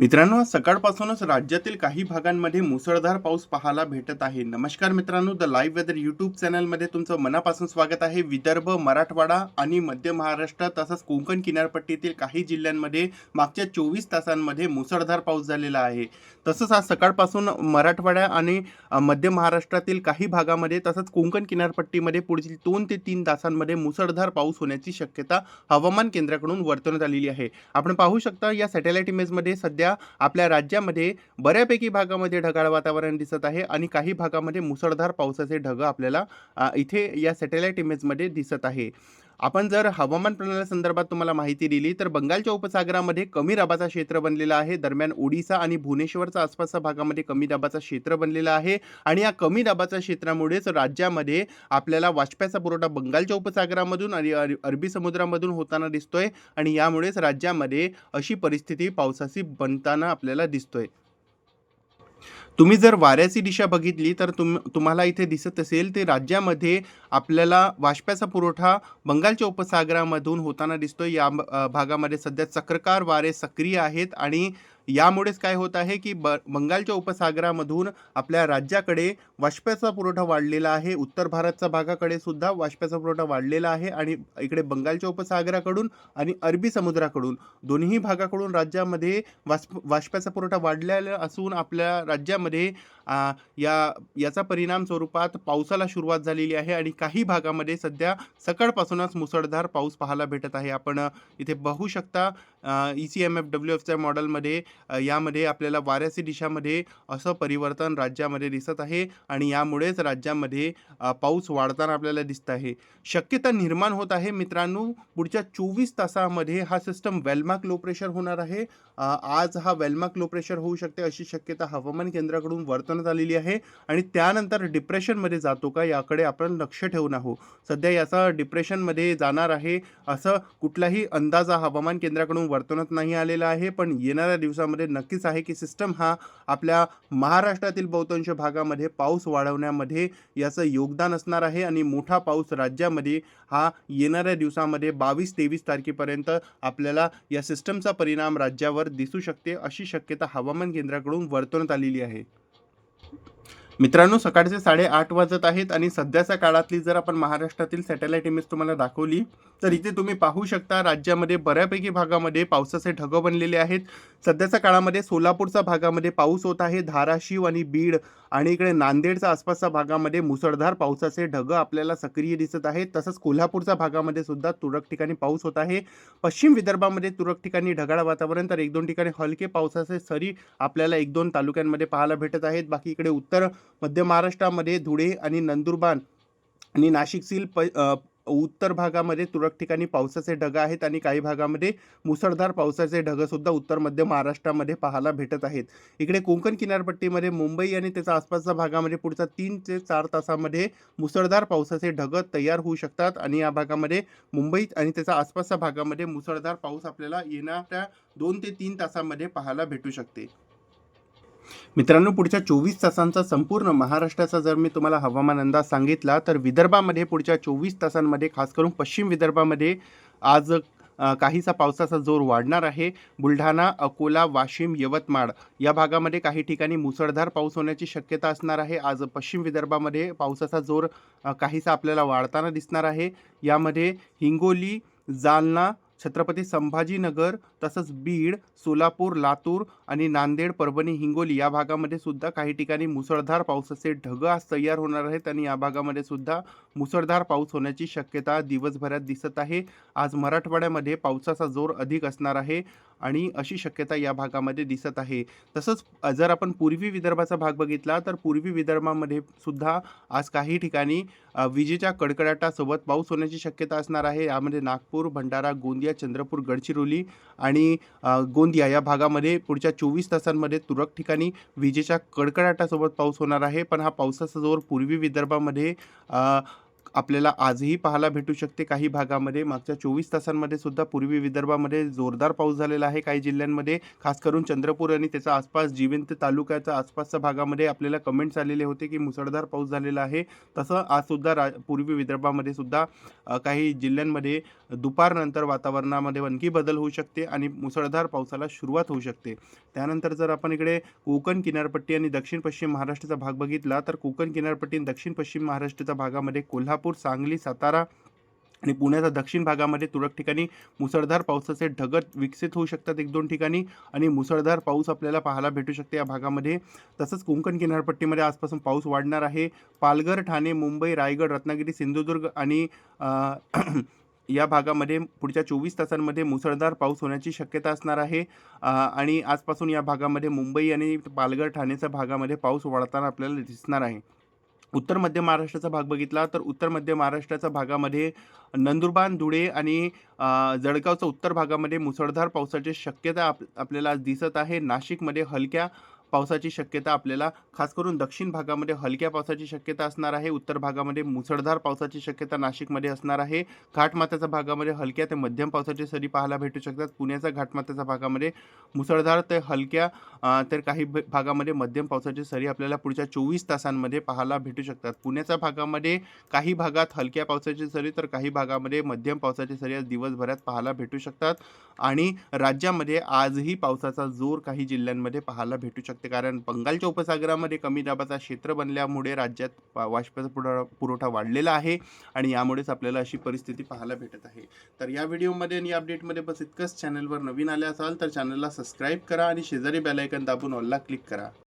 मित्रांनो सकाळपासूनच राज्यातील काही भागांमध्ये मुसळधार पाऊस पाहायला भेटत आहे. नमस्कार मित्रांनो द लाईव्ह वेदर यूट्यूब चॅनलमध्ये तुमचं मनापासून स्वागत आहे. विदर्भ मराठवाडा आणि मध्य महाराष्ट्र तसंच कोकण किनारपट्टीतील काही जिल्ह्यांमध्ये मागच्या चोवीस तासांमध्ये मुसळधार पाऊस झालेला आहे. तसंच आज सकाळपासून मराठवाडा आणि मध्य महाराष्ट्रातील काही भागामध्ये तसंच कोकण किनारपट्टीमध्ये पुढील दोन ते तीन तासांमध्ये मुसळधार पाऊस होण्याची शक्यता हवामान केंद्राकडून वर्तवण्यात आलेली आहे. आपण पाहू शकता या सॅटेलाइट इमेजमध्ये सध्या आपल्या राज्यामध्ये बऱ्यापैकी भागामध्ये ढगाळ वातावरण दिसत आहे आणि काही भागामध्ये मुसळधार पावसाचे ढग आपल्याला इथे या सॅटेलाईट इमेजमध्ये दिसत आहे. आपण जर हवामान प्रणालीसंदर्भात तुम्हाला माहिती दिली तर बंगालच्या उपसागरामध्ये कमी दाबाचा क्षेत्र बनलेला आहे. दरम्यान ओडिसा आणि भुवनेश्वरच्या आसपासच्या भागामध्ये कमी दाबाचा क्षेत्र बनलेला आहे आणि या कमी दाबाच्या क्षेत्रामुळेच राज्यामध्ये आपल्याला वाष्प्याचा पुरवठा बंगालच्या उपसागरामधून आणि अर- अरबी समुद्रामधून होताना दिसतोय आणि यामुळेच राज्यामध्ये अशी परिस्थिती पावसाची बनताना आपल्याला दिसतोय. तुम्ही जर वाऱ्याची दिशा बघितली तर तुम तुम्हाला इथे दिसत असेल ते राज्यामध्ये आपल्याला वाष्प्याचा पुरवठा बंगालच्या उपसागरामधून होताना दिसतो या भागामध्ये सध्या चक्रकार वारे सक्रिय आहेत आणि यामुळेच काय होत आहे की ब बंगालच्या उपसागरामधून आपल्या राज्याकडे वाष्प्याचा पुरवठा वाढलेला आहे. उत्तर भारतच्या भागाकडे सुद्धा वाष्प्याचा पुरवठा वाढलेला आहे आणि इकडे बंगालच्या उपसागराकडून आणि अरबी समुद्राकडून दोन्ही भागाकडून राज्यामध्ये वाष्प वाष्प्याचा पुरवठा वाढलेला असून आपल्या राज्यामध्ये या याचा परिणाम स्वरूपात पावसाला सुरुवात झालेली आहे आणि काही भागामध्ये सध्या सकाळपासूनच मुसळधार पाऊस पाहायला भेटत आहे. आपण इथे बघू शकता E C M F W एफच्या मॉडेलमध्ये यामध्ये आपल्याला वाऱ्याची दिशामध्ये असं परिवर्तन राज्यामध्ये दिसत आहे आणि यामुळेच राज्यामध्ये पाऊस वाढताना आपल्याला दिसत आहे. शक्यता निर्माण होत आहे मित्रांनो. पुढच्या चोवीस तासामध्ये हा सिस्टम वेलमार्क लो प्रेशर होणार आहे. आज हा वेलमार्क लो प्रेशर होऊ शकते अशी शक्यता हवामान केंद्राकडून वर्तवण्यात आलेली आहे आणि त्यानंतर डिप्रेशनमध्ये जातो का याकडे आपण लक्ष ठेवून आहोत. सध्या याचा डिप्रेशनमध्ये जाणार आहे असं कुठलाही अंदाज हा हवामान केंद्राकडून वर्तवण्यात नाही आलेला आहे पण येणाऱ्या दिवसामध्ये नक्कीच आहे की सिस्टम हा आपल्या महाराष्ट्रातील बहुतांश भागामध्ये पाऊस वाढवण्यामध्ये याचं योगदान असणार आहे आणि मोठा पाऊस राज्यामध्ये हा येणाऱ्या दिवसामध्ये बावीस तेवीस तारखेपर्यंत आपल्याला या सिस्टमचा परिणाम राज्यावर दिसू शकते अशी शक्यता हवामान केंद्राकडून वर्तवण्यात आलेली आहे. मित्रांनो सकाळचे साडेआठ वाजत आहेत आणि सध्याच्या काळातली जर आपण महाराष्ट्रातील सॅटेलाइट इमेज तुम्हाला दाखवली तर इथे तुम्ही पाहू शकता राज्यामध्ये बऱ्यापैकी भागामध्ये पावसाचे ढगं बनलेले आहेत. सध्याच्या काळामध्ये सोलापूरच्या भागामध्ये पाऊस होत आहे. धाराशिव आणि बीड आणि इकडे नांदेडच्या आसपासच्या भागामध्ये मुसळधार पावसाचे ढगं आपल्याला सक्रिय दिसत आहेत. तसंच कोल्हापूरच्या भागामध्ये सुद्धा तुरळक ठिकाणी पाऊस होत आहे. पश्चिम विदर्भामध्ये तुरळक ठिकाणी ढगाळ वातावरण तर एक दोन ठिकाणी हलके पावसाचे सरी आपल्याला एक दोन तालुक्यांमध्ये पाहायला भेटत आहेत. बाकी इकडे उत्तर मध्य महाराष्ट्रामध्ये धुळे आणि नंदुरबार आणि नाशिकतील प उत्तर भागामध्ये तुरळक ठिकाणी पावसाचे ढग आहेत आणि काही भागामध्ये मुसळधार पावसाचे ढगसुद्धा उत्तर मध्य महाराष्ट्रामध्ये पाहायला भेटत आहेत. इकडे कोकण किनारपट्टीमध्ये मुंबई आणि त्याच्या आसपासच्या भागामध्ये पुढच्या तीन ते चार तासामध्ये मुसळधार पावसाचे ढग तयार होऊ शकतात आणि या भागामध्ये मुंबईत आणि त्याच्या आसपासच्या भागामध्ये मुसळधार पाऊस आपल्याला येणाऱ्या दोन ते तीन तासामध्ये पाहायला भेटू शकते. मित्रांनो पुढच्या चोवीस तासांचा संपूर्ण महाराष्ट्राचा जर मी तुम्हाला हवामान अंदाज सांगितला तर विदर्भामध्ये पुढच्या चोवीस तासांमध्ये खास करून पश्चिम विदर्भामध्ये आज काहीसा पावसाचा जोर वाढणार आहे. बुलढाणा अकोला वाशिम यवतमाळ या भागामध्ये काही ठिकाणी मुसळधार पाऊस होण्याची शक्यता असणार आहे. आज पश्चिम विदर्भामध्ये पावसाचा जोर काहीसा आपल्याला वाढताना दिसणार आहे. यामध्ये हिंगोली जालना छत्रपती संभाजीनगर तसंच बीड सोलापूर लातूर आणि नांदेड परभणी हिंगोली या भागामध्ये सुद्धा काही ठिकाणी मुसळधार पावसाचे ढग आज तयार होणार आहेत आणि या भागामध्ये सुद्धा मुसळधार पाऊस होण्याची शक्यता दिवसभरात दिसत आहे. आज मराठवाड्यामध्ये पावसाचा जोर अधिक असणार आहे. आणि अशी शक्यता या भागामध्ये दिसत आहे. तसंच जर आपण पूर्वी विदर्भाचा भाग बघितला तर पूर्वी विदर्भामध्ये सुद्धा आज काही ठिकाणी विजेच्या कडकडाटासोबत पाऊस होण्याची शक्यता असणार आहे. यामध्ये नागपूर भंडारा गोंदिया चंद्रपूर गडचिरोली आणि गोंदिया या भागामध्ये पुढच्या चोवीस तासांमध्ये तुरळक ठिकाणी विजेच्या कडकडाटासोबत पाऊस होणार आहे. पण हा पावसाचा जोर पूर्वी विदर्भामध्ये आपल्याला आजही पाहायला भेटू शकते. काही भागामध्ये मागच्या चोवीस तासांमध्ये सुद्धा पूर्वी विदर्भामध्ये जोरदार पाऊस झालेला आहे. काही जिल्ह्यांमध्ये खास करून चंद्रपूर आणि त्याचा आसपास जिवंत तालुक्याच्या आसपासच्या भागामध्ये आपल्याला कमेंट्स आलेले होते की मुसळधार पाऊस झालेला आहे. तसं आजसुद्धा रा पूर्वी विदर्भामध्ये सुद्धा काही जिल्ह्यांमध्ये दुपारनंतर वातावरणामध्ये आणखी बदल होऊ शकते आणि मुसळधार पावसाला सुरुवात होऊ शकते. त्यानंतर जर आपण इकडे कोकण किनारपट्टी आणि दक्षिण पश्चिम महाराष्ट्राचा भाग बघितला तर कोकण किनारपट्टी आणि दक्षिण पश्चिम महाराष्ट्राच्या भागामध्ये कोल्हापूर सांगली सातारा आणि पुण्याच्या दक्षिण भागामध्ये तुरळक ठिकाणी मुसळधार पावसाचे ढगत विकसित होऊ शकतात एक दोन ठिकाणी आणि मुसळधार पाऊस आपल्याला पाहायला भेटू शकते या भागामध्ये. तसंच कोकण किनारपट्टीमध्ये आजपासून पाऊस वाढणार आहे. पालघर ठाणे मुंबई रायगड रत्नागिरी सिंधुदुर्ग आणि या भागामध्ये पुढच्या चोवीस तासांमध्ये मुसळधार पाऊस होण्याची शक्यता असणार आहे. आणि आजपासून या भागामध्ये मुंबई आणि पालघर ठाणेच्या भागामध्ये पाऊस वाढताना आपल्याला दिसणार आहे. उत्तर मध्य महाराष्ट्राचा भाग बघितला तर उत्तर मध्य महाराष्ट्राच्या भागामध्ये नंदुरबार धुळे आणि जळगावच्या उत्तर भागामध्ये मुसळधार पावसाची शक्यता आप आपल्याला दिसत आहे. नाशिकमध्ये हलक्या पावसाची शक्यता आपल्याला खास करून दक्षिण भागामध्ये हलक्या पावसाची शक्यता असणार आहे उत्तर भागामध्ये मुसळधार पावसाची शक्यता नाशिकमध्ये असणार आहे. घाटमाथ्याच्या भागामध्ये हलक्या ते मध्यम पावसाची सरी पाहायला भेटू शकतात. पुण्याच्या घाटमाथ्याच्या भागामध्ये मुसळधार ते हलक्या तर काही भागामध्ये मध्यम पावसाची सरी आपल्याला पुढच्या चोवीस तासांमध्ये पाहायला भेटू शकतात. पुण्याच्या भागामध्ये काही भागात हलक्या पावसाची सरी तर काही भागामध्ये मध्यम पावसाची सरी आज दिवसभरात पाहायला भेटू शकतात. आणि राज्यामध्ये आजही पावसाचा जोर काही जिल्ह्यांमध्ये पाहायला भेटू शकते. कारण बंगालच्या उपसागरामध्ये कमी दाबाचा क्षेत्र बनल्यामुळे राज्यात वाष्पाचा पुरवठा पुरवठा वाढलेला आहे आणि यामुळेच आपल्याला अशी परिस्थिती पाहायला भेटत आहे. तर या व्हिडिओमध्ये आणि या अपडेटमध्ये बस इतकंच. चॅनलवर नवीन आले असाल तर चॅनलला सबस्क्राईब करा आणि शेजारी बेलायकन दाबून ऑलला क्लिक करा.